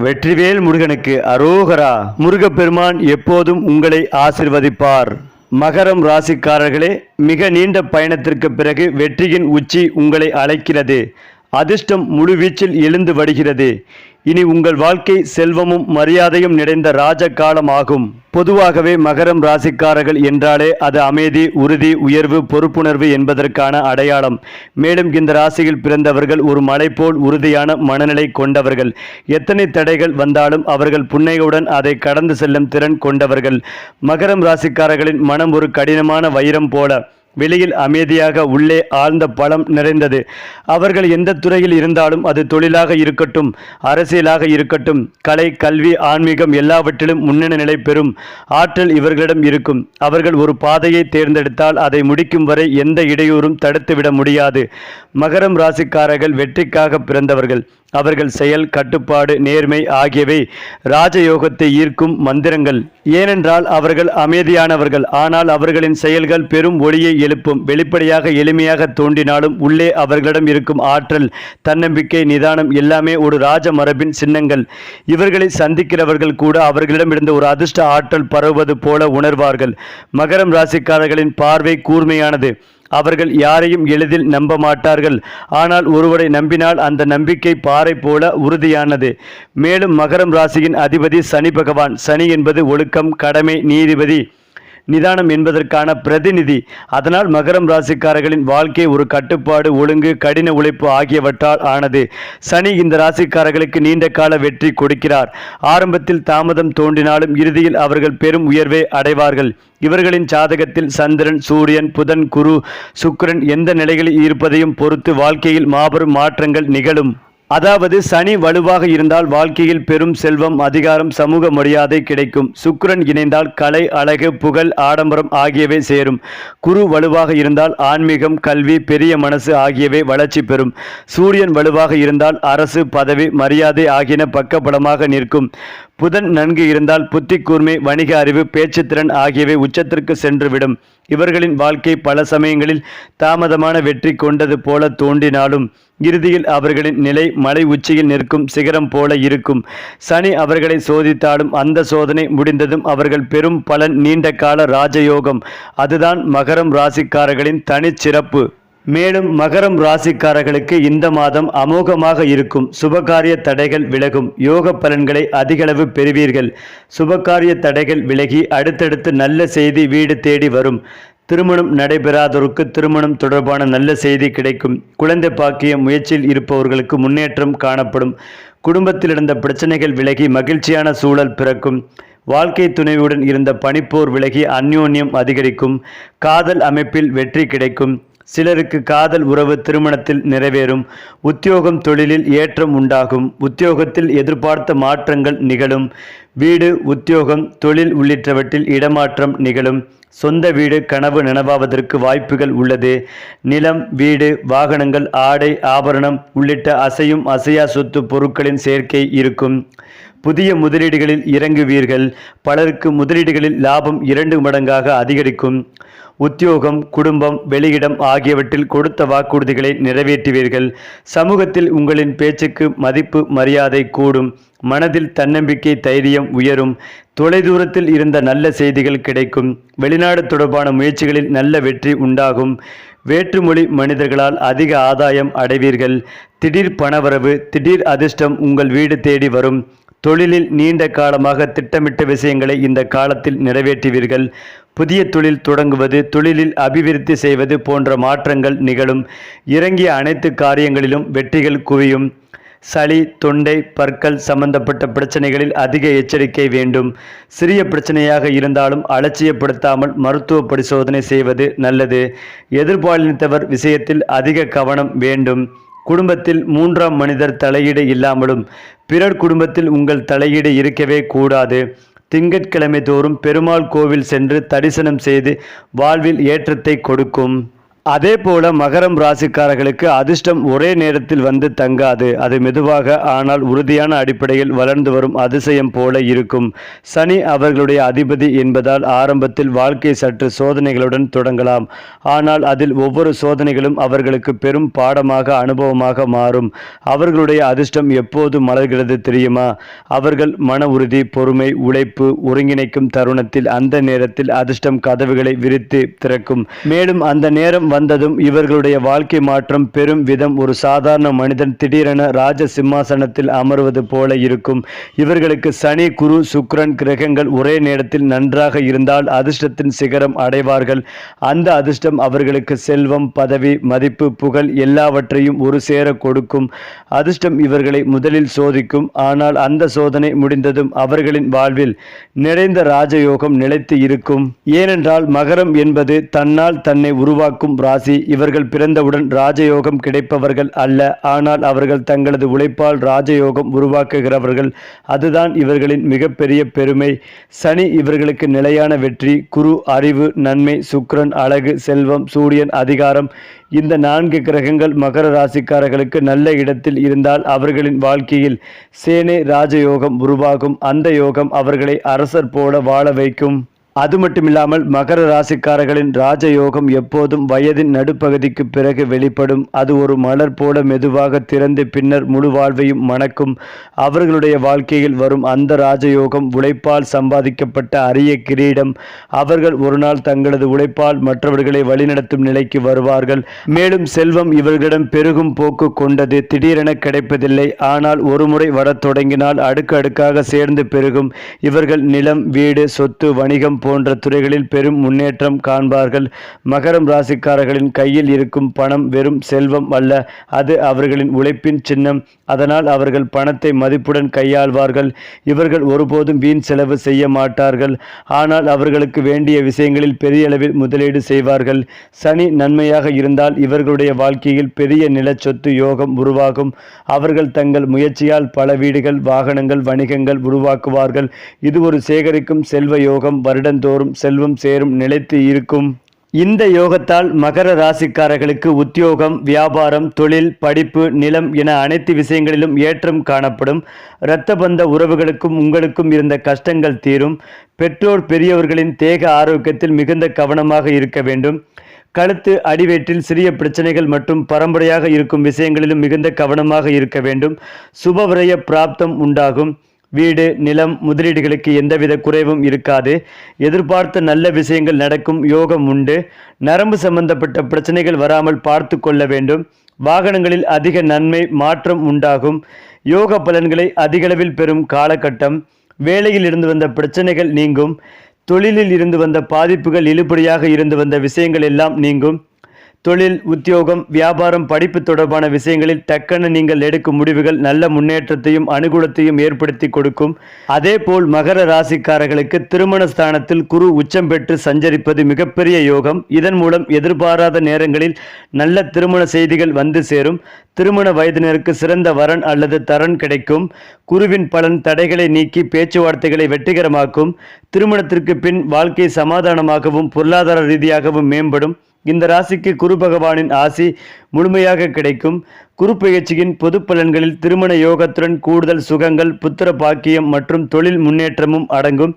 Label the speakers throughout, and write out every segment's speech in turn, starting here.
Speaker 1: வெற்றிவேல் முருகனுக்கு அரோகரா. முருகப்பெருமான் எப்போதும் உங்களை ஆசிர்வதிப்பார். மகரம் ராசிக்காரர்களே மிக நீண்ட பயணத்திற்கு பிறகு வெற்றியின் உச்சி உங்களை அழைக்கிறது. அதிர்ஷ்டம் முழுவீச்சில் எழுந்து வருகிறது. இனி உங்கள் வாழ்க்கை செல்வமும் மரியாதையும் நிறைந்த ராஜ காலம் ஆகும் பொதுவாகவே மகரம் ராசிக்காரர்கள் என்றாலே அது அமைதி உறுதி உயர்வு பொறுப்புணர்வு என்பதற்கான அடையாளம். மேலும் இந்த ராசியில் பிறந்தவர்கள் ஒரு மலை போல் உறுதியான மனநிலை கொண்டவர்கள். எத்தனை தடைகள் வந்தாலும் அவர்கள் புன்னையுடன் அதை கடந்து செல்லும் திறன் கொண்டவர்கள். மகரம் ராசிக்காரர்களின் மனம் ஒரு கடினமான வைரம் போல. வெளியில் அமைதியாக உள்ளே ஆழ்ந்த பலம் நிறைந்தது. அவர்கள் எந்த துறையில் இருந்தாலும் அது தொழிலாக இருக்கட்டும் அரசியலாக இருக்கட்டும் கலை கல்வி ஆன்மீகம் எல்லாவற்றிலும் முன்னணி நிலை பெறும் ஆற்றல் இவர்களிடம் இருக்கும். அவர்கள் ஒரு பாதையை தேர்ந்தெடுத்தால் அதை முடிக்கும் வரை எந்த இடையூறும் தடுத்துவிட முடியாது. மகரம் ராசிக்காரர்கள் வெற்றிக்காக பிறந்தவர்கள். அவர்கள் செயல் கட்டுப்பாடு நேர்மை ஆகியவை ராஜயோகத்தை ஈர்க்கும் மந்திரங்கள். ஏனென்றால் அவர்கள் அமைதியானவர்கள். ஆனால் அவர்களின் செயல்கள் பெரும் ஒளியை எழுப்பும். வெளிப்படையாக எளிமையாக தோன்றினாலும் உள்ளே அவர்களிடம் இருக்கும் ஆற்றல் தன்னம்பிக்கை நிதானம் எல்லாமே ஒரு ராஜ மரபின் சின்னங்கள். இவர்களை சந்திக்கிறவர்கள் கூட அவர்களிடமிருந்து ஒரு அதிர்ஷ்ட ஆற்றல் பரவுவது போல உணர்வார்கள். மகரம் ராசிக்காரர்களின் பார்வை கூர்மையானது. அவர்கள் யாரையும் எளிதில் நம்ப மாட்டார்கள். ஆனால் ஒருவரை நம்பினால் அந்த நம்பிக்கை பாறை போல உறுதியானது. மேலும் மகரம் ராசியின் அதிபதி சனி பகவான். சனி என்பது ஒழுக்கம் கடமை நீதிபதி. நிதானம் என்பதற்கான பிரதிநிதி. அதனால் மகரம் ராசிக்காரர்களின் வாழ்க்கை ஒரு கட்டுப்பாடு ஒழுங்கு கடின உழைப்பு ஆகியவற்றால் ஆனது. சனி இந்த ராசிக்காரர்களுக்கு நீண்ட கால வெற்றி கொடுக்கிறார். ஆரம்பத்தில் தாமதம் தோன்றினாலும் இறுதியில் அவர்கள் பெரும் உயர்வை அடைவார்கள். இவர்களின் ஜாதகத்தில் சந்திரன் சூரியன் புதன் குரு சுக்கிரன் எந்த நிலைகளில் இருப்பதையும் பொறுத்து வாழ்க்கையில் மாபெரும் மாற்றங்கள் நிகழும். அதாவது சனி வலுவாக இருந்தால் வாழ்க்கையில் பெரும் செல்வம் அதிகாரம் சமூக மரியாதை கிடைக்கும். சுக்கிரன் இணைந்தால் கலை அழகு புகழ் ஆடம்பரம் ஆகியவை சேரும். குரு வலுவாக இருந்தால் ஆன்மீகம் கல்வி பெரிய மனசு ஆகியவை வளர்ச்சி பெறும். சூரியன் வலுவாக இருந்தால் அரசு பதவி மரியாதை ஆகியன பக்கபலமாக நிற்கும். புதன் நன்கு இருந்தால் புத்தி கூர்மை வணிக அறிவு பேச்சுத்திறன் ஆகியவை உச்சத்திற்கு சென்றுவிடும். இவர்களின் வாழ்க்கை பல சமயங்களில் தாமதமான வெற்றி கொண்டது போல தோன்றினாலும் இறுதியில் அவர்களின் நிலை மலை உச்சியில் நிற்கும் சிகரம் போல இருக்கும். சனி அவர்களை சோதித்தாலும் அந்த சோதனை முடிந்ததும் அவர்கள் பெரும் பலன் நீண்ட கால ராஜயோகம். அதுதான் மகரம் ராசிக்காரர்களின் தனிச்சிறப்பு. மேலும் மகரம் ராசிக்காரர்களுக்கு இந்த மாதம் அமோகமாக இருக்கும். சுபகாரிய தடைகள் விலகும். யோக பலன்களை அதிகளவு பெறுவீர்கள். சுபகாரிய தடைகள் விலகி அடுத்தடுத்து நல்ல செய்தி வீடு தேடி வரும். திருமணம் நடைபெறாதோருக்கு திருமணம் தொடர்பான நல்ல செய்தி கிடைக்கும். குழந்தை பாக்கிய முயற்சியில் இருப்பவர்களுக்கு முன்னேற்றம் காணப்படும். குடும்பத்தில் இருந்த பிரச்சனைகள் விலகி மகிழ்ச்சியான சூழல் பிறக்கும். வாழ்க்கை துணைவுடன் இருந்த பனிப்போர் விலகி அந்யோன்யம் அதிகரிக்கும். காதல் அமைப்பில் வெற்றி கிடைக்கும். சிலருக்கு காதல் உறவு திருமணத்தில் நிறைவேறும் உத்தியோகம் தொழிலில் ஏற்றம் உண்டாகும் உத்தியோகத்தில் எதிர்பார்த்த மாற்றங்கள் நிகழும் வீடு உத்தியோகம் தொழில் உள்ளிட்டவற்றில் இடமாற்றம் நிகழும் சொந்த வீடு கனவு நனவாவதற்கு வாய்ப்புகள் உள்ளது. நிலம் வீடு வாகனங்கள் ஆடை ஆபரணம் உள்ளிட்ட அசையும் அசையா சொத்து பொருட்களின் சேர்க்கை இருக்கும். புதிய முதலீடுகளில் இறங்குவீர்கள் பலருக்கு முதலீடுகளில் லாபம் இரண்டு மடங்காக அதிகரிக்கும். உத்தியோகம் குடும்பம் வெளியிடம் ஆகியவற்றில் கொடுத்த வாக்குறுதிகளை நிறைவேற்றுவீர்கள். சமூகத்தில் உங்களின் பேச்சுக்கு மதிப்பு மரியாதை கூடும். மனதில் தன்னம்பிக்கை தைரியம் உயரும். தொலைதூரத்தில் இருந்த நல்ல செய்திகள் கிடைக்கும். வெளிநாடு தொடர்பான முயற்சிகளில் நல்ல வெற்றி உண்டாகும். வேற்றுமொழி மனிதர்களால் அதிக ஆதாயம் அடைவீர்கள். திடீர் பணவரவு திடீர் அதிர்ஷ்டம் உங்கள் வீடு தேடி வரும். தொழிலில் நீண்ட காலமாக திட்டமிட்ட விஷயங்களை இந்த காலத்தில் நிறைவேற்றுவீர்கள். புதிய தொழில் தொடங்குவது தொழிலில் அபிவிருத்தி செய்வது போன்ற மாற்றங்கள் நிகழும். இறங்கிய அனைத்து காரியங்களிலும் வெற்றிகள் குவியும். சளி தொண்டை பற்கள் சம்பந்தப்பட்ட பிரச்சனைகளில் அதிக எச்சரிக்கை வேண்டும். சிறிய பிரச்சனையாக இருந்தாலும் அலட்சியப்படுத்தாமல் மருத்துவ பரிசோதனை செய்வது நல்லது. எதிர்பாலினத்தவர் விஷயத்தில் அதிக கவனம் வேண்டும். குடும்பத்தில் மூன்றாம் மனிதர் தலையீடு இல்லாமலும் பிறர் குடும்பத்தில் உங்கள் தலையீடு இருக்கவே கூடாது. திங்கட்கிழமை தோறும் பெருமாள் கோவில் சென்று தரிசனம் செய்து வாழ்வில் ஏற்றத்தை கொடுக்கும். அதே போல மகரம் ராசிக்காரர்களுக்கு அதிர்ஷ்டம் ஒரே நேரத்தில் வந்து தங்காது. அது மெதுவாக ஆனால் உறுதியான அடிப்படையில் வளர்ந்து வரும் அதிசயம் போல இருக்கும். சனி அவர்களுடைய அதிபதி என்பதால் ஆரம்பத்தில் வாழ்க்கை சற்று சோதனைகளுடன் தொடங்கலாம். ஆனால் அதில் ஒவ்வொரு சோதனைகளும் அவர்களுக்கு பெரும் பாடமாக அனுபவமாக மாறும். அவர்களுடைய அதிர்ஷ்டம் எப்போது மலர்கிறது தெரியுமா? அவர்கள் மன உறுதி பொறுமை உழைப்பு ஒருங்கிணைக்கும் தருணத்தில் அந்த நேரத்தில் அதிர்ஷ்டம் கதவுகளை விரித்து திறக்கும். மேலும் அந்த நேரம் வந்ததும் இவர்களுடைய வாழ்க்கை மாற்றம் பெரும் விதம் ஒரு சாதாரண மனிதன் திடீரென ராஜ சிம்மாசனத்தில் அமர்வது போல இருக்கும். இவர்களுக்கு சனி குரு சுக்ரன் கிரகங்கள் ஒரே நேரத்தில் நன்றாக இருந்தால் அதிர்ஷ்டத்தின் சிகரம் அடைவார்கள். அந்த அதிர்ஷ்டம் அவர்களுக்கு செல்வம் பதவி மதிப்பு புகழ் எல்லாவற்றையும் ஒரு சேர கொடுக்கும். அதிர்ஷ்டம் இவர்களை முதலில் சோதிக்கும். ஆனால் அந்த சோதனை முடிந்ததும் அவர்களின் வாழ்வில் நிறைந்த ராஜயோகம் நிலைத்து இருக்கும். ஏனென்றால் மகரம் என்பது தன்னால் தன்னை உருவாக்கும் ராசி இவர்கள் பிறந்தவுடன் ராஜயோகம் கிடைப்பவர்கள் அல்ல. ஆனால் அவர்கள் தங்களது உழைப்பால் ராஜயோகம் உருவாக்குகிறவர்கள். அதுதான் இவர்களின் மிகப்பெரிய பெருமை. சனி இவர்களுக்கு நிலையான வெற்றி குரு அறிவு நன்மை சுக்கிரன் அழகு செல்வம் சூரியன் அதிகாரம். இந்த நான்கு கிரகங்கள் மகர ராசிக்காரர்களுக்கு நல்ல இடத்தில் இருந்தால் அவர்களின் வாழ்க்கையில் சேனை ராஜயோகம் உருவாகும். அந்த யோகம் அவர்களை அரசர் போல வாழ வைக்கும். அது மட்டுமில்லாமல் மகர ராசிக்காரர்களின் ராஜயோகம் எப்போதும் வயதின் நடுப்பகுதிக்கு பிறகு வெளிப்படும். அது ஒரு மலர் போல மெதுவாக திறந்து பின்னர் முழு வாழ்வையும் மணக்கும். அவர்களுடைய வாழ்க்கையில் வரும் அந்த ராஜயோகம் உழைப்பால் சம்பாதிக்கப்பட்ட அரிய கிரீடம். அவர்கள் ஒரு நாள் தங்களது உழைப்பால் மற்றவர்களை வழிநடத்தும் நிலைக்கு வருவார்கள். மேலும் செல்வம் இவர்களிடம் பெருகும் போக்கு கொண்டது. திடீரென கிடைப்பதில்லை. ஆனால் ஒருமுறை வரத் தொடங்கினால் அடுக்கு அடுக்காக சேர்ந்து பெருகும். இவர்கள் நிலம் வீடு சொத்து வணிகம் போன்ற துறைகளில் பெரும் முன்னேற்றம் காண்பார்கள். மகரம் ராசிக்காரர்களின் கையில் இருக்கும் பணம் வெறும் செல்வம் அல்ல. அது அவர்களின் உழைப்பின் சின்னம். அதனால் அவர்கள் பணத்தை மதிப்புடன் கையாள்வார்கள். இவர்கள் ஒருபோதும் வீண் செலவு செய்ய மாட்டார்கள். ஆனால் அவர்களுக்கு வேண்டிய விஷயங்களில் பெரிய அளவில் முதலீடு செய்வார்கள். சனி நன்மையாக இருந்தால் இவர்களுடைய வாழ்க்கையில் பெரிய நிலச்சொத்து யோகம் உருவாகும். அவர்கள் தங்கள் முயற்சியால் பல வீடுகள் வாகனங்கள் வணிகங்கள் உருவாக்குவார்கள். இது ஒரு சேகரிக்கும் செல்வ யோகம். மாதந்தோறும் செல்வம் சேரும் நிலைத்து இருக்கும். இந்த யோகத்தால் மகர ராசிக்காரர்களுக்கு உத்தியோகம் வியாபாரம் தொழில் படிப்பு நிலம் என அனைத்து விஷயங்களிலும் ஏற்றம் காணப்படும். இரத்த பந்த உறவுகளுக்கும் உங்களுக்கும் இருந்த கஷ்டங்கள் தீரும். பெற்றோர் பெரியவர்களின் தேக ஆரோக்கியத்தில் மிகுந்த கவனமாக இருக்க வேண்டும். கழுத்து அடிவயிற்றில் சிறிய பிரச்சனைகள் மற்றும் பரம்பரையாக இருக்கும் விஷயங்களிலும் மிகுந்த கவனமாக இருக்க வேண்டும். சுபவிரய பிராப்தம் உண்டாகும். வீடு நிலம் முதலீடுகளுக்கு எந்தவித குறைவும் இருக்காது. எதிர்பார்த்த நல்ல விஷயங்கள் நடக்கும் யோகம் உண்டு. நரம்பு சம்பந்தப்பட்ட பிரச்சனைகள் வராமல் பார்த்து கொள்ள வேண்டும். வாகனங்களில் அதிக நன்மை மாற்றம் உண்டாகும். யோக பலன்களை அதிகளவில் பெறும் காலகட்டம். வேலையில் இருந்து வந்த பிரச்சனைகள் நீங்கும். தொழிலில் இருந்து வந்த பாதிப்புகள் இழுபடியாக இருந்து வந்த விஷயங்கள் எல்லாம் நீங்கும். தொழில் உத்தியோகம் வியாபாரம் படிப்பு தொடர்பான விஷயங்களில் டக்கென நீங்கள் எடுக்கும் முடிவுகள் நல்ல முன்னேற்றத்தையும் அனுகூலத்தையும் ஏற்படுத்தி கொடுக்கும். அதேபோல் மகர ராசிக்காரர்களுக்கு திருமண ஸ்தானத்தில் குரு உச்சம் பெற்று சஞ்சரிப்பது மிகப்பெரிய யோகம். இதன் மூலம் எதிர்பாராத நேரங்களில் நல்ல திருமண செய்திகள் வந்து சேரும். திருமண வயதினருக்கு சிறந்த வரன் அல்லது தரன் கிடைக்கும். குருவின் பலன் தடைகளை நீக்கி பேச்சுவார்த்தைகளை வெற்றிகரமாக்கும். திருமணத்திற்கு பின் வாழ்க்கை சமாதானமாகவும் பொருளாதார ரீதியாகவும் மேம்படும். இந்த ராசிக்கு குரு பகவானின் ஆசி முழுமையாக கிடைக்கும். குரு பயிற்சியின் பொது பலன்களில் திருமண யோகத்துடன் கூடுதல் சுகங்கள் புத்திர பாக்கியம் மற்றும் தொழில் முன்னேற்றமும் அடங்கும்.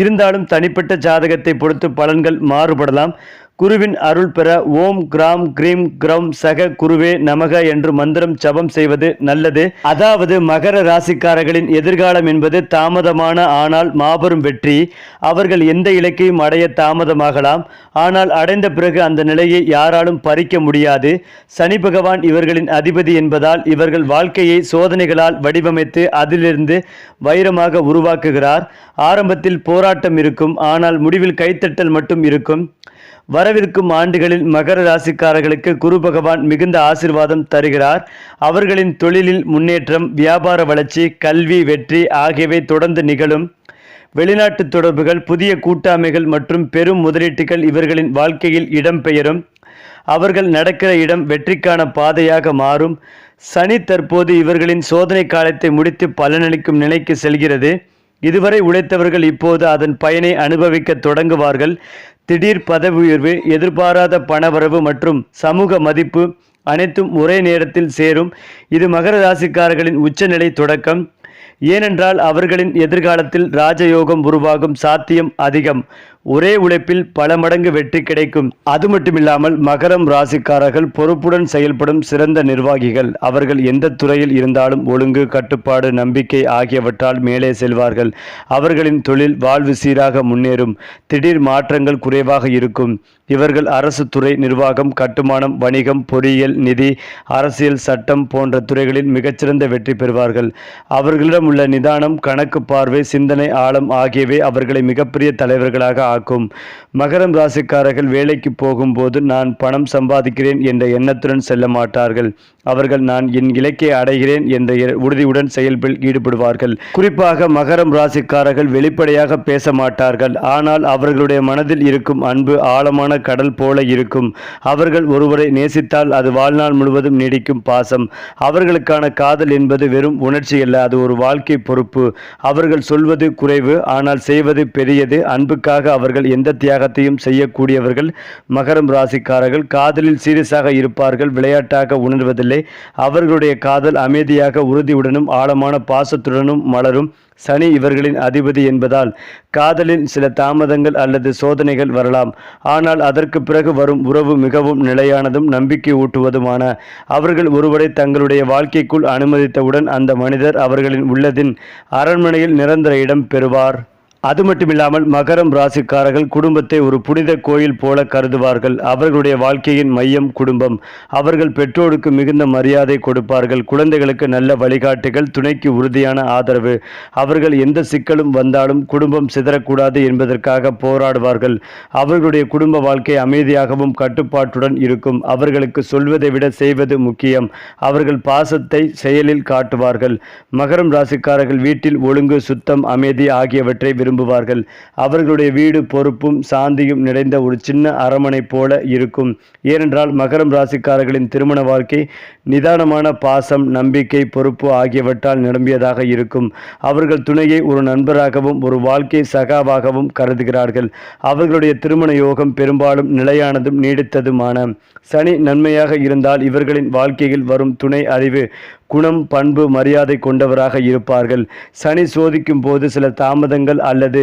Speaker 1: இருந்தாலும் தனிப்பட்ட ஜாதகத்தை பொறுத்து பலன்கள் மாறுபடலாம். குருவின் அருள் பெற ஓம் கிராம் கிரீம் கிரம் சக குருவே நமக என்று மந்திரம் ஜபம் செய்வது நல்லது. அதாவது மகர ராசிக்காரர்களின் எதிர்காலம் என்பது தாமதமான ஆனால் மாபெரும் வெற்றி. அவர்கள் எந்த இலக்கையும் அடைய தாமதமாகலாம். ஆனால் அடைந்த பிறகு அந்த நிலையை யாராலும் பறிக்க முடியாது. சனி பகவான் இவர்களின் அதிபதி என்பதால் இவர்கள் வாழ்க்கையை சோதனைகளால் வடிவமைத்து அதிலிருந்து வைரமாக உருவாக்குகிறார். ஆரம்பத்தில் போராட்டம் இருக்கும். ஆனால் முடிவில் கைத்தட்டல் மட்டும் இருக்கும். வரவிருக்கும் ஆண்டுகளில் மகர ராசிக்காரர்களுக்கு குரு பகவான் மிகுந்த ஆசிர்வாதம் தருகிறார். அவர்களின் தொழிலில் முன்னேற்றம் வியாபார வளர்ச்சி கல்வி வெற்றி ஆகியவை தொடர்ந்து நிகழும். வெளிநாட்டு தொடர்புகள் புதிய கூட்டாமைகள் மற்றும் பெரும் முதலீட்டுகள் இவர்களின் வாழ்க்கையில் இடம்பெயரும். அவர்கள் நடக்கிற இடம் வெற்றிக்கான பாதையாக மாறும். சனி தற்போது இவர்களின் சோதனை காலத்தை முடித்து பலனளிக்கும் நிலைக்கு செல்கிறது. இதுவரை உழைத்தவர்கள் இப்போது அதன் பயனை அனுபவிக்க தொடங்குவார்கள். திடீர் பதவி உயர்வு எதிர்பாராத பணவரவு மற்றும் சமூக மதிப்பு அனைத்தும் ஒரே நேரத்தில் சேரும். இது மகர ராசிக்காரர்களின் உச்சநிலை தொடக்கம். ஏனென்றால் அவர்களின் எதிர்காலத்தில் ராஜயோகம் உருவாகும் சாத்தியம் அதிகம். ஒரே உழைப்பில் பல மடங்கு வெற்றி கிடைக்கும். அது மட்டுமில்லாமல் மகரம் ராசிக்காரர்கள் பொறுப்புடன் செயல்படும் சிறந்த நிர்வாகிகள். அவர்கள் எந்த துறையில் இருந்தாலும் ஒழுங்கு கட்டுப்பாடு நம்பிக்கை ஆகியவற்றால் மேலே செல்வார்கள். அவர்களின் தொழில் வாழ்வு சீராக முன்னேறும். திடீர் மாற்றங்கள் குறைவாக இருக்கும். இவர்கள் அரசு துறை நிர்வாகம் கட்டுமானம் வணிகம் பொறியியல் நிதி அரசியல் சட்டம் போன்ற துறைகளில் மிகச்சிறந்த வெற்றி பெறுவார்கள். அவர்களிடம் உள்ள நிதானம் கணக்கு பார்வை சிந்தனை ஆழம் ஆகியவை அவர்களை மிகப்பெரிய தலைவர்களாக ஆக்கும் மகரம் ராசிக்காரர்கள் வேலைக்கு போகும்போது நான் பணம் சம்பாதிக்கிறேன் என்ற எண்ணத்துடன் செல்ல மாட்டார்கள். அவர்கள் நான் என் இலக்கை அடைகிறேன் என்ற உறுதியுடன் செயல்பில் ஈடுபடுவார்கள். குறிப்பாக மகரம் ராசிக்காரர்கள் வெளிப்படையாக பேச மாட்டார்கள். ஆனால் அவர்களுடைய மனதில் இருக்கும் அன்பு ஆழமான கடல் போல இருக்கும். அவர்கள் ஒருவரை நேசித்தால் அது வாழ்நாள் முழுவதும் நீடிக்கும் பாசம். அவர்களுக்கான காதல் என்பது வெறும் உணர்ச்சி அல்ல அது ஒரு வாழ்க்கை பொறுப்பு. அவர்கள் சொல்வது குறைவு ஆனால் செய்வது பெரியது. அன்புக்காக அவர்கள் எந்த தியாகத்தையும் செய்யக்கூடியவர்கள் மகரம் ராசிக்காரர்கள். காதலில் சீரியஸாக இருப்பார்கள் விளையாட்டாக உணர்வதில்லை. அவர்களுடைய காதல் அமைதியாக உறுதியுடனும் ஆழமான பாசத்துடனும் மலரும் சனி இவர்களின் அதிபதி என்பதால் காதலில் சில தாமதங்கள் அல்லது சோதனைகள் வரலாம். ஆனால் அதற்கு பிறகு வரும் உறவு மிகவும் நிலையானதும் நம்பிக்கை ஊட்டுவதுமான. அவர்கள் ஒருவரை தங்களுடைய வாழ்க்கைக்குள் அனுமதித்தவுடன் அந்த மனிதர் அவர்களின் உள்ளதின் அரண்மனையில் நிரந்தர இடம் பெறுவார். அது மட்டுமில்லாமல் மகரம் ராசிக்காரர்கள் குடும்பத்தை ஒரு புனித கோயில் போல கருதுவார்கள். அவர்களுடைய வாழ்க்கையின் மையம் குடும்பம். அவர்கள் பெற்றோருக்கு மிகுந்த மரியாதை கொடுப்பார்கள். குழந்தைகளுக்கு நல்ல வழிகாட்டுகள் துணைக்கு உறுதியான ஆதரவு. அவர்கள் எந்த சிக்கலும் வந்தாலும் குடும்பம் சிதறக்கூடாது என்பதற்காக போராடுவார்கள். அவர்களுடைய குடும்ப வாழ்க்கை அமைதியாகவும் கட்டுப்பாட்டுடன் இருக்கும். அவர்களுக்கு சொல்வதை விட செய்வது முக்கியம். அவர்கள் பாசத்தை செயலில் காட்டுவார்கள். மகரம் ராசிக்காரர்கள் வீட்டில் ஒழுங்கு சுத்தம் அமைதி ஆகியவற்றை விரும்புவார்கள். அவர்களுடைய வீடு பொறுப்பும் சாந்தியும் நிறைந்த ஒரு சின்ன அரமனை போல இருக்கும். ஏனென்றால் மகரம் ராசிக்காரர்களின் திருமண வாழ்க்கை நிதானமான பாசம் நம்பிக்கை பொறுப்பு ஆகியவற்றால் நிரம்பியதாக இருக்கும். அவர்கள் துணையை ஒரு நண்பராகவும் ஒரு வாழ்க்கை சகாவாகவும் கருதுகிறார்கள். அவர்களுடைய திருமண யோகம் பெரும்பாலும் நிலையானதும் நீடித்ததுமான சனி நன்மையாக இருந்தால் இவர்களின் வாழ்க்கையில் வரும் துணை அறிவு குணம் பண்பு மரியாதை கொண்டவராக இருப்பார்கள். சனி சோதிக்கும் போது சில தாமதங்கள் அல்லது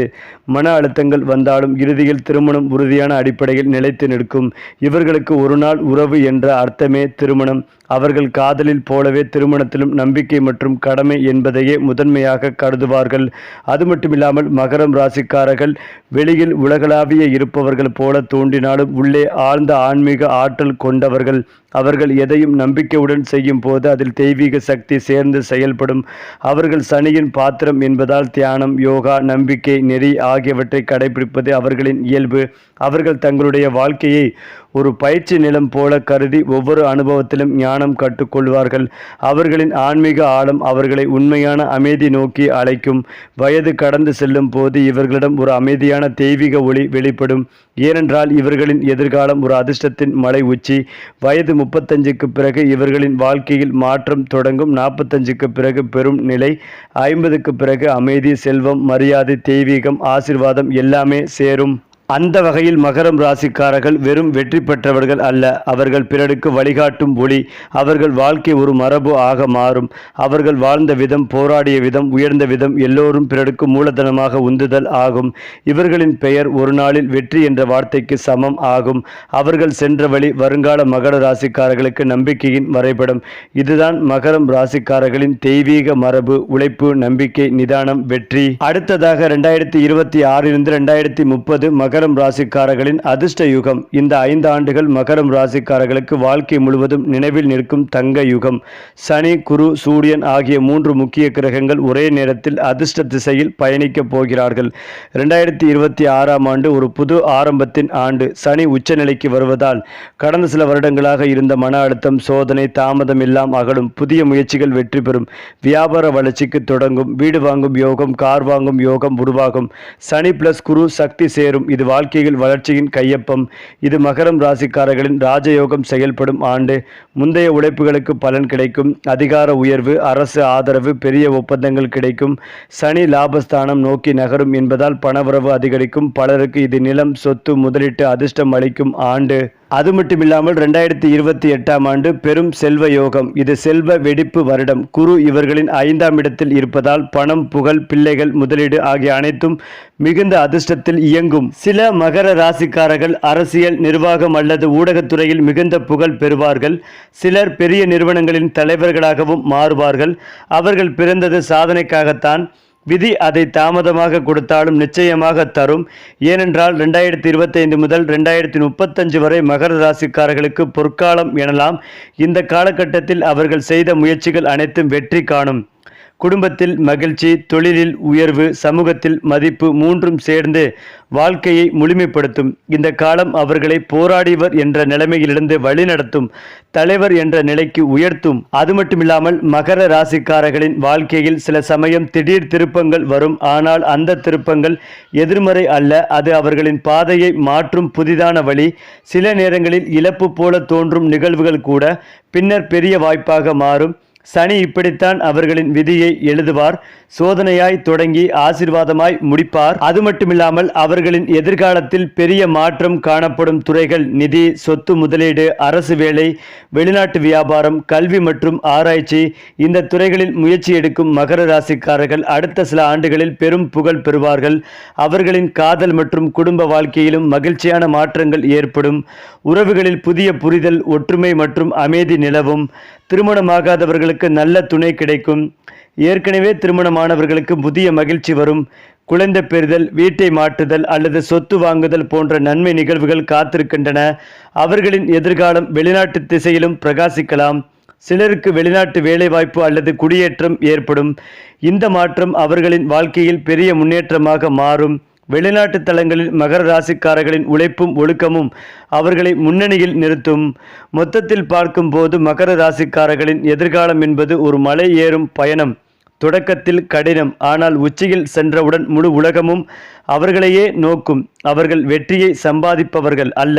Speaker 1: மன அழுத்தங்கள் வந்தாலும் இறுதியில் திருமணம் உறுதியான அடிப்படையில் நிலைத்து நிற்கும். இவர்களுக்கு ஒரு நாள் உறவு என்ற அர்த்தமே திருமணம். அவர்கள் காதலில் போலவே திருமணத்திலும் நம்பிக்கை மற்றும் கடமை என்பதையே முதன்மையாக கருதுவார்கள். அது மட்டுமில்லாமல் மகரம் ராசிக்காரர்கள் வெளியில் உலகளாவிய இருப்பவர்கள் போல தோன்றினாலும் உள்ளே ஆழ்ந்த ஆன்மீக ஆற்றல் கொண்டவர்கள். அவர்கள் எதையும் நம்பிக்கையுடன் செய்யும் போது அதில் தெய்வீக சக்தி சேர்ந்து செயல்படும். அவர்கள் சனியின் பாத்திரம் என்பதால் தியானம் யோகா நம்பிக்கை நெறி ஆகியவற்றை கடைபிடிப்பது அவர்களின் இயல்பு. அவர்கள் தங்களுடைய வாழ்க்கையை ஒரு பயிற்சி நிலம் போல கருதி ஒவ்வொரு அனுபவத்திலும் ஞானம் கற்றுக்கொள்வார்கள். அவர்களின் ஆன்மீக ஆழம் அவர்களை உண்மையான அமைதி நோக்கி அழைக்கும். வயது கடந்து செல்லும் போது இவர்களிடம் ஒரு அமைதியான தெய்வீக ஒளி வெளிப்படும். ஏனென்றால் இவர்களின் எதிர்காலம் ஒரு அதிர்ஷ்டத்தின் மலை உச்சி. வயது முப்பத்தஞ்சுக்கு பிறகு இவர்களின் வாழ்க்கையில் மாற்றம் தொடங்கும். நாற்பத்தஞ்சுக்கு பிறகு பெரும் நிலை. ஐம்பதுக்கு பிறகு அமைதி செல்வம் மரியாதை தெய்வீகம் ஆசிர்வாதம் எல்லாமே சேரும். அந்த வகையில் மகரம் ராசிக்காரர்கள் வெறும் வெற்றி பெற்றவர்கள் அல்ல. அவர்கள் பிறருக்கு வழிகாட்டும் ஒளி. அவர்கள் வாழ்க்கை ஒரு மரபு ஆக மாறும். அவர்கள் வாழ்ந்த விதம் போராடிய விதம் உயர்ந்த விதம் எல்லோரும் பிறருக்கு மூலதனமாக உந்துதல் ஆகும். இவர்களின் பெயர் ஒரு நாளில் வெற்றி என்ற வார்த்தைக்கு சமம் ஆகும். அவர்கள் சென்ற வழி வருங்கால மகர ராசிக்காரர்களுக்கு நம்பிக்கையின் வரைபடம். இதுதான் மகரம் ராசிக்காரர்களின் தெய்வீக மரபு உழைப்பு நம்பிக்கை நிதானம் வெற்றி. அடுத்ததாக இரண்டாயிரத்தி இருபத்தி ஆறிலிருந்து இரண்டாயிரத்தி முப்பது மகரம் ராசிக்காரர்களின் அதிர்ஷ்ட யுகம். இந்த ஐந்து ஆண்டுகள் மகரம் ராசிக்காரர்களுக்கு வாழ்க்கை முழுவதும் நினைவில் நிற்கும் தங்க யுகம். சனி குரு சூரியன் ஆகிய மூன்று முக்கிய கிரகங்கள் ஒரே நேரத்தில் அதிர்ஷ்ட திசையில் பயணிக்கப் போகிறார்கள். ரெண்டாயிரத்தி இருபத்தி ஆறாம் ஆண்டு ஒரு புது ஆரம்பத்தின் ஆண்டு. சனி உச்சநிலைக்கு வருவதால் கடந்த சில வருடங்களாக இருந்த மன அழுத்தம் சோதனை தாமதம் எல்லாம் அகலும். புதிய முயற்சிகள் வெற்றி பெறும். வியாபார வளர்ச்சிக்கு தொடங்கும். வீடு வாங்கும் யோகம் கார் வாங்கும் யோகம் உருவாகும். சனி பிளஸ் குரு சக்தி சேரும். இது வாழ்க்கையில் வளர்ச்சியின் கையொப்பம். இது மகரம் ராசிக்காரர்களின் ராஜயோகம் செயல்படும் ஆண்டு. முந்தைய உழைப்புகளுக்கு பலன் கிடைக்கும். அதிகார உயர்வு அரசு ஆதரவு பெரிய ஒப்பந்தங்கள் கிடைக்கும். சனி லாபஸ்தானம் நோக்கி நகரும் என்பதால் பணவரவு அதிகரிக்கும். பலருக்கு இது நிலம் சொத்து முதலீட்டு அதிர்ஷ்டம் அளிக்கும் ஆண்டு. அது மட்டும் இல்லாமல் ரெண்டாயிரத்தி இருபத்தி எட்டாம் ஆண்டு பெரும் செல்வ யோகம். இது செல்வ வெடிப்பு வருடம். குரு இவர்களின் ஐந்தாம் இடத்தில் இருப்பதால் பணம் புகழ் பிள்ளைகள் முதலீடு ஆகிய அனைத்தும் மிகுந்த அதிர்ஷ்டத்தில் இயங்கும். சில மகர ராசிக்காரர்கள் அரசியல் நிர்வாகம் அல்லது ஊடகத்துறையில் மிகுந்த புகழ் பெறுவார்கள். சிலர் பெரிய நிறுவனங்களின் தலைவர்களாகவும் மாறுவார்கள். அவர்கள் பிறந்தது சாதனைக்காகத்தான் விதி அதை தாமதமாக கொடுத்தாலும் நிச்சயமாக தரும். ஏனென்றால் ரெண்டாயிரத்தி இருபத்தைந்து முதல் ரெண்டாயிரத்தி முப்பத்தஞ்சு வரை மகர ராசிக்காரர்களுக்கு பொற்காலம் எனலாம். இந்த காலகட்டத்தில் அவர்கள் செய்த முயற்சிகள் அனைத்தும் வெற்றி காணும். குடும்பத்தில் மகிழ்ச்சி தொழிலில் உயர்வு சமூகத்தில் மதிப்பு மூன்றும் சேர்ந்து வாழ்க்கையை முழுமைப்படுத்தும். இந்த காலம் அவர்களை போராடியவர் என்ற நிலைமையிலிருந்து வழிநடத்தும் தலைவர் என்ற நிலைக்கு உயர்த்தும். அது மட்டுமில்லாமல் மகர ராசிக்காரர்களின் வாழ்க்கையில் சில சமயம் திடீர் திருப்பங்கள் வரும். ஆனால் அந்த திருப்பங்கள் எதிர்மறை அல்ல. அது அவர்களின் பாதையை மாற்றும் புதிதான வழி. சில நேரங்களில் இழப்பு போல தோன்றும் நிகழ்வுகள் கூட பின்னர் பெரிய வாய்ப்பாக மாறும். சனி இப்படித்தான் அவர்களின் விதியை எழுதுவார் சோதனையாய் தொடங்கி ஆசிர்வாதமாய் முடிப்பார். அது மட்டுமில்லாமல் அவர்களின் எதிர்காலத்தில் பெரிய மாற்றம் காணப்படும் துறைகள் நிதி சொத்து முதலீடு அரசு வேலை வெளிநாட்டு வியாபாரம் கல்வி மற்றும் ஆராய்ச்சி இந்த துறைகளில் முயற்சி எடுக்கும் மகர ராசிக்காரர்கள் அடுத்த சில ஆண்டுகளில் பெரும் புகழ் பெறுவார்கள். அவர்களின் காதல் மற்றும் குடும்ப வாழ்க்கையிலும் மகிழ்ச்சியான மாற்றங்கள் ஏற்படும். உறவுகளில் புதிய புரிதல் ஒற்றுமை மற்றும் அமைதி நிலவும். திருமணமாகாதவர்களுக்கு நல்ல துணை கிடைக்கும். ஏற்கனவே திருமணமானவர்களுக்கு புதிய மகிழ்ச்சி வரும். குழந்தை பெறுதல் வீட்டை மாற்றுதல் அல்லது சொத்து வாங்குதல் போன்ற நன்மை நிகழ்வுகள் காத்திருக்கின்றன. அவர்களின் எதிர்காலம் வெளிநாட்டு திசையிலும் பிரகாசிக்கலாம். சிலருக்கு வெளிநாட்டு வேலைவாய்ப்பு அல்லது குடியேற்றம் ஏற்படும். இந்த மாற்றம் அவர்களின் வாழ்க்கையில் பெரிய முன்னேற்றமாக மாறும். வெளிநாட்டு தலங்களில் மகர ராசிக்காரர்களின் உழைப்பும் ஒழுக்கமும் அவர்களை முன்னணியில் நிறுத்தும். மொத்தத்தில் பார்க்கும்போது மகர ராசிக்காரர்களின் எதிர்காலம் என்பது ஒரு மலை ஏறும் பயணம். தொடக்கத்தில் கடினம். ஆனால் உச்சியில் சென்றவுடன் முழு உலகமும் அவர்களையே நோக்கும். அவர்கள் வெற்றியை சம்பாதிப்பவர்கள் அல்ல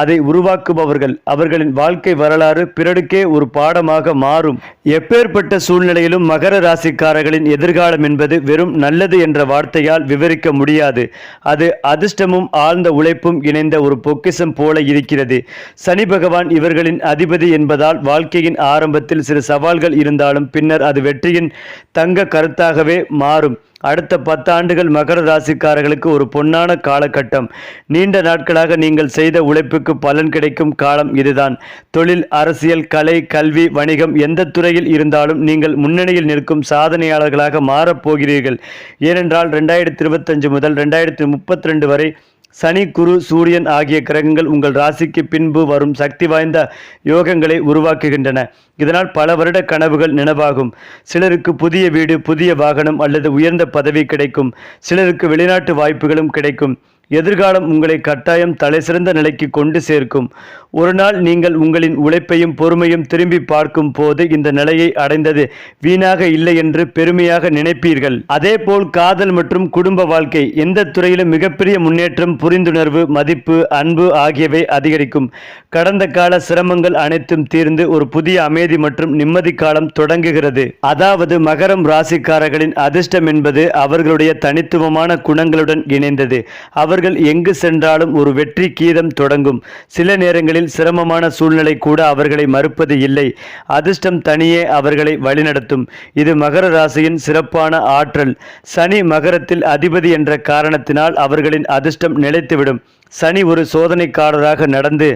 Speaker 1: அதை உருவாக்குபவர்கள். அவர்களின் வாழ்க்கை வரலாறு பிறருக்கே ஒரு பாடமாக மாறும். எப்பேற்பட்ட சூழ்நிலையிலும் மகர ராசிக்காரர்களின் எதிர்காலம் என்பது வெறும் நல்லது என்ற வார்த்தையால் விவரிக்க முடியாது. அது அதிர்ஷ்டமும் ஆழ்ந்த உழைப்பும் இணைந்த ஒரு பொக்கிஷம் போல இருக்கிறது. சனி பகவான் இவர்களின் அதிபதி என்பதால் வாழ்க்கையின் ஆரம்பத்தில் சில சவால்கள் இருந்தாலும் பின்னர் அது வெற்றியின் தங்க கருத்தாகவே மாறும். அடுத்த பத்தாண்டுகள் மகர ராசிக்காரர்களுக்கு ஒரு பொன்னான காலகட்டம். நீண்ட நாட்களாக நீங்கள் செய்த உழைப்புக்கு பலன் கிடைக்கும் காலம் இதுதான். தொழில் அரசியல் கலை கல்வி வணிகம் எந்த துறையில் இருந்தாலும் நீங்கள் முன்னணியில் நிற்கும் சாதனையாளர்களாக மாறப்போகிறீர்கள் ஏனென்றால் ரெண்டாயிரத்தி இருபத்தஞ்சு முதல் ரெண்டாயிரத்தி முப்பத்தி ரெண்டு வரை சனி குரு சூரியன் ஆகிய கிரகங்கள் உங்கள் ராசிக்கு பின்பு வரும் சக்தி வாய்ந்த யோகங்களை உருவாக்குகின்றன. இதனால் பல வருட கனவுகள் நினைவாகும். சிலருக்கு புதிய வீடு புதிய வாகனம் அல்லது உயர்ந்த பதவி கிடைக்கும். சிலருக்கு வெளிநாட்டு வாய்ப்புகளும் கிடைக்கும். எதிர்காலம் உங்களை கட்டாயம் தலைசிறந்த நிலைக்கு கொண்டு சேர்க்கும். ஒரு நாள் நீங்கள் உங்களின் உழைப்பையும் பொறுமையும் திரும்பி பார்க்கும் போது இந்த நிலையை அடைந்தது வீணாக இல்லை என்று பெருமையாக நினைப்பீர்கள். அதேபோல் காதல் மற்றும் குடும்ப வாழ்க்கை எந்த துறையிலும் மிகப்பெரிய முன்னேற்றம் புரிந்துணர்வு மதிப்பு அன்பு ஆகியவை அதிகரிக்கும். கடந்த கால சிரமங்கள் அனைத்தும் தீர்ந்து ஒரு புதிய அமைதி மற்றும் நிம்மதி காலம் தொடங்குகிறது. அதாவது மகரம் ராசிக்காரர்களின் அதிர்ஷ்டம் என்பது அவர்களுடைய தனித்துவமான குணங்களுடன் இணைந்தது. அவர் அவர்கள் எங்கு சென்றாலும் ஒரு வெற்றி கீதம் தொடங்கும். சில நேரங்களில் சிரமமான சூழ்நிலை கூட அவர்களை மறுப்பது இல்லை. அதிர்ஷ்டம் தனியே அவர்களை வழிநடத்தும். இது மகர ராசியின் சிறப்பான ஆற்றல். சனி மகரத்தில் அதிபதி என்ற காரணத்தினால் அவர்களின் அதிர்ஷ்டம் நிலைத்துவிடும். சனி ஒரு சோதனைக்காரராக நடந்து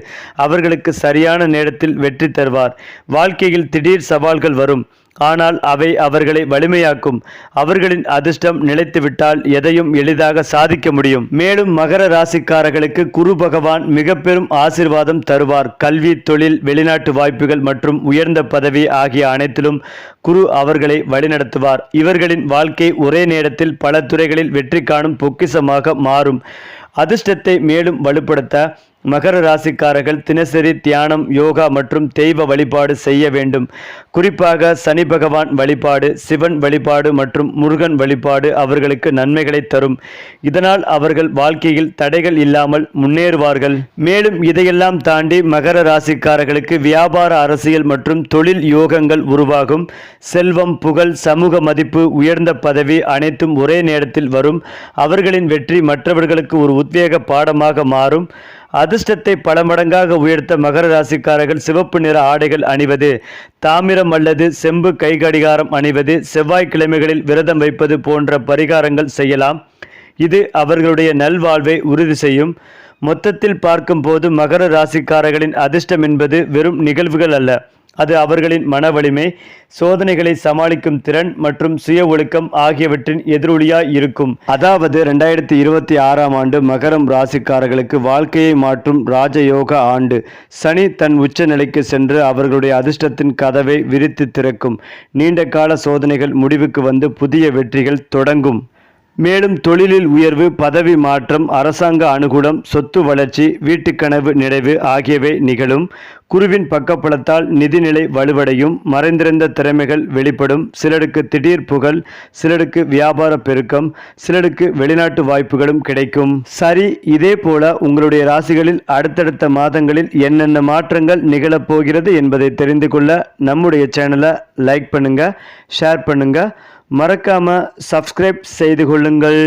Speaker 1: அவர்களுக்கு சரியான நேரத்தில் வெற்றி தருவார். வாழ்க்கையில் திடீர் சவால்கள் வரும். ஆனால் அவை அவர்களை வலிமையாக்கும். அவர்களின் அதிர்ஷ்டம் நிலைத்துவிட்டால் எதையும் எளிதாக சாதிக்க முடியும். மேலும் மகர ராசிக்காரர்களுக்கு குரு பகவான் மிக பெரும் ஆசிர்வாதம் தருவார். கல்வி தொழில் வெளிநாட்டு வாய்ப்புகள் மற்றும் உயர்ந்த பதவி ஆகிய அனைத்திலும் குரு அவர்களை வழிநடத்துவார். இவர்களின் வாழ்க்கை ஒரே நேரத்தில் பல துறைகளில் வெற்றி காணும் பொக்கிஷமாக மாறும். அதிர்ஷ்டத்தை மேலும் வலுப்படுத்த மகர ராசிக்காரர்கள் தினசரி தியானம் யோகா மற்றும் தெய்வ வழிபாடு செய்ய வேண்டும். குறிப்பாக சனி பகவான் வழிபாடு சிவன் வழிபாடு மற்றும் முருகன் வழிபாடு அவர்களுக்கு நன்மைகளை தரும். இதனால் அவர்கள் வாழ்க்கையில் தடைகள் இல்லாமல் முன்னேறுவார்கள். மேலும் இதையெல்லாம் தாண்டி மகர ராசிக்காரர்களுக்கு வியாபார அரசியல் மற்றும் தொழில் யோகங்கள் உருவாகும். செல்வம் புகழ் சமூக மதிப்பு உயர்ந்த பதவி அனைத்தும் ஒரே நேரத்தில் வரும். அவர்களின் வெற்றி மற்றவர்களுக்கு ஒரு உத்வேக பாடமாக மாறும். அதிர்ஷ்டத்தை பல மடங்காக உயர்த்த மகர ராசிக்காரர்கள் சிவப்பு நிற ஆடைகள் அணிவது தாமிரம் அல்லது செம்பு கைகடிகாரம் அணிவது செவ்வாய்க்கிழமைகளில் விரதம் வைப்பது போன்ற பரிகாரங்கள் செய்யலாம். இது அவர்களுடைய நல்வாழ்வை உறுதி செய்யும். மொத்தத்தில் பார்க்கும்போது மகர ராசிக்காரர்களின் அதிர்ஷ்டம் என்பது வெறும் நிகழ்வுகள் அல்ல. அது அவர்களின் மன வலிமை சோதனைகளை சமாளிக்கும் திறன் மற்றும் சுய ஒழுக்கம் ஆகியவற்றின் எதிரொலியாய் இருக்கும். அதாவது ரெண்டாயிரத்தி இருபத்தி ஆறாம் ஆண்டு மகரம் ராசிக்காரர்களுக்கு வாழ்க்கையை மாற்றும் ராஜயோக ஆண்டு. சனி தன் உச்ச நிலைக்கு சென்று அவர்களுடைய அதிர்ஷ்டத்தின் கதவை விரித்து திறக்கும். நீண்ட கால சோதனைகள் முடிவுக்கு வந்து புதிய வெற்றிகள் தொடங்கும். மேலும் தொழிலில் உயர்வு பதவி மாற்றம் அரசாங்க அனுகூலம் சொத்து வளர்ச்சி வீட்டுக்கனவு நிறைவு ஆகியவை நிகழும். குருவின் பக்கப்பலத்தால் நிதிநிலை வலுவடையும். மறைந்திருந்த திறமைகள் வெளிப்படும். சிலருக்கு திடீர் புகழ் சிலருக்கு வியாபார பெருக்கம் சிலருக்கு வெளிநாட்டு வாய்ப்புகளும் கிடைக்கும். சரி இதே போல உங்களுடைய ராசிகளில் அடுத்தடுத்த மாதங்களில் என்னென்ன மாற்றங்கள் நிகழப் போகிறது என்பதை தெரிந்து கொள்ள நம்முடைய சேனலை லைக் பண்ணுங்க ஷேர் பண்ணுங்கள் மறக்காம சப்ஸ்கிரைப் செய்து கொள்ளுங்கள்.